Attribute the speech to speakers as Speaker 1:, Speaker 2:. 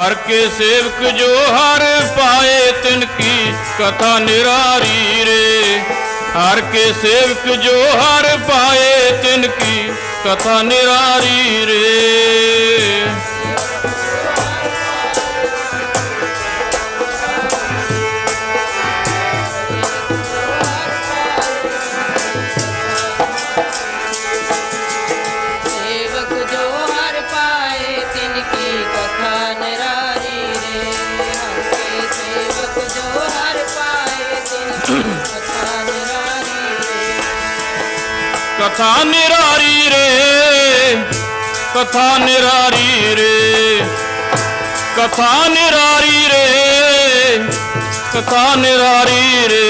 Speaker 1: ਹਰ ਕੇ ਸੇਵਕ ਜੋ ਹਰ ਪਾਏ ਤਿਨ ਕੀ ਕਥਾ ਨਿਰਾਰੀ ਰੇ। ਹਰ ਕੇ ਸੇਵਕ ਜੋ ਹਰ ਪਾਏ ਤਿਨ ਕੀ ਕਥਾ ਨਿਰਾਰੀ કથા નિરારી રે કથા નિરારી રે કથા નિરારી રે કથા નિરારી રે